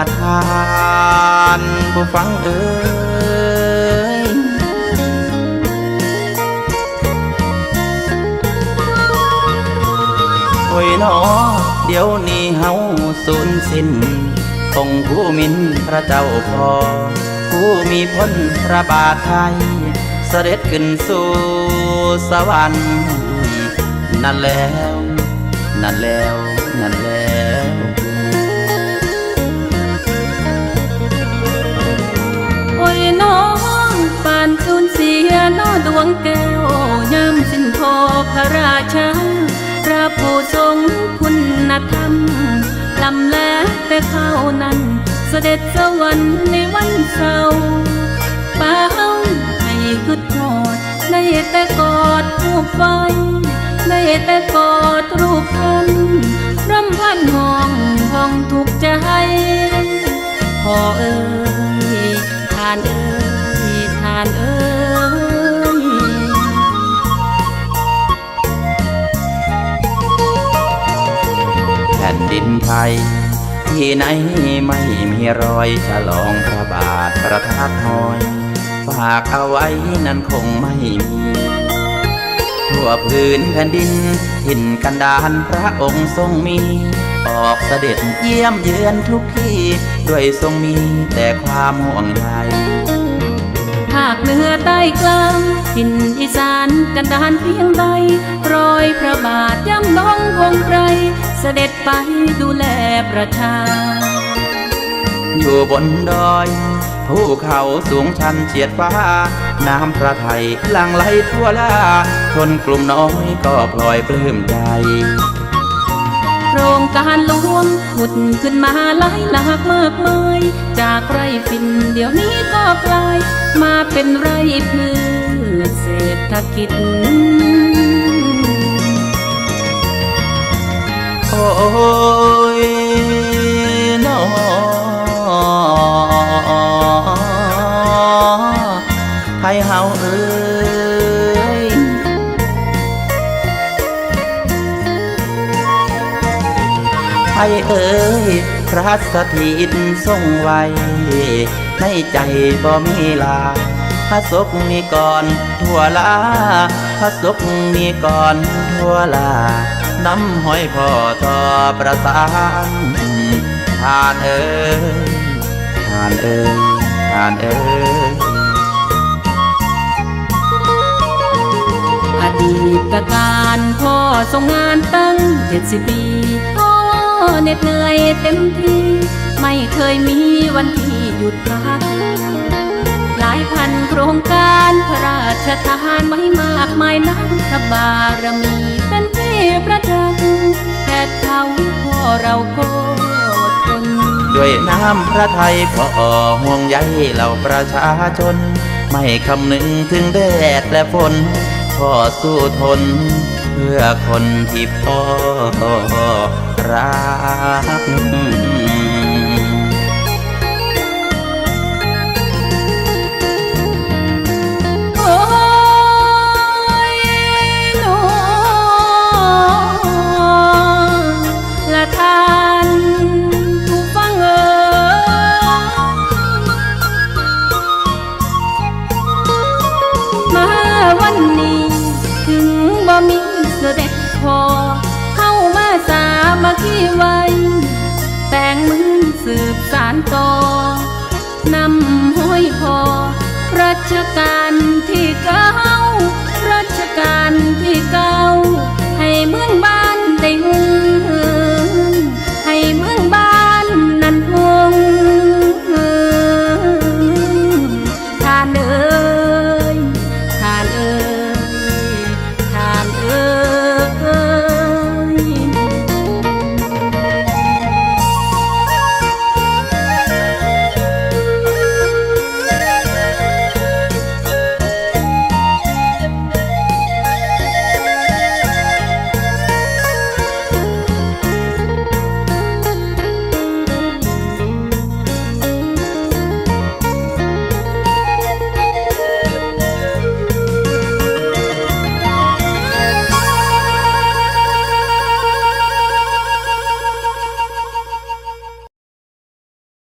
าทานผู้ฟังเอ่ยโอ้ยนอเดี๋ยวนี้เฮาสูญสิ้นองผู้มินพระเจ้าพอ ผู้มีพ้นพระบาทไทย เสด็จขึ้นสู่สวรรค์นั่นแล้ว นั่นแล้ว นั่นแล้ว งแก้วยามสิ้นพอพระราชาพระผู้ทรงคุณธรรมลำและแต่เขานั้นเสด็จสวรรค์ในวันเสาร์ป้าเฮาให้กึดทอดได้แต่กอดรูปไฟได้แต่กอดรูปท่านรำพันห้องห้องทุกใจพ่อเอ้ยทานเอ้ยทานเอ้ย ไทย ที่ไหนไม่มีรอยฉลองพระบาทประทับหอย ฝากเอาไว้นั้นคงไม่มี ทั่วพื้นแผ่นดินถิ่นกันดานพระองค์ทรงมี ออกเสด็จเยี่ยมเยือนทุกที่ ด้วยทรงมีแต่ความห่วงใยภาคเหนือใต้กลางถิ่นอีสานกันดานเพียงใดรอยพระบาทย่ำนองพงไพร เสด็จไปดูแลประชา อยู่บนดอยภูเขาสูงชันเฉียดฟ้า น้ำพระไทยหลั่งไหลทั่วลาคนกลุ่มน้อยก็พลอยปลื้มใจโครงการหลวงขุดขึ้นมาหลายหลากมากมาย จากไร่ฟินเดี๋ยวนี้ก็กลาย มาเป็นไร่พืชเศรษฐกิจ ยนอไทยเฮาเอ้ยไทยเอ้ยพระสถิตทรงไว้ ในใจบ่มีลาพระศกนี้ก่อนทั่วลาพระศกนี้ก่อนทั่วลา น้ำห้อยพ่อต่อประสานทานเอ้ยทานเอ้ยทานเอ้ยอดีตการพ่อทรงงานตั้งเจ็ดสิบปีพ่อเหน็ดเหนื่อยเต็มที่ ไม่เคยมีวันที่หยุดพักหลายพันโครงการพระราชทานไว้มากมายนักพระบารมีเป็น ประจักษ์แค่เท่าพ่อเราก็ทนด้วยน้ำพระไทยพ่อห่วงใยเหล่าประชาชน ไม่คำนึงถึงแดดและฝนพ่อสู้ทน เพื่อคนที่พ่อรักานต่อนำห้อยพอรัชกาลที่เก้า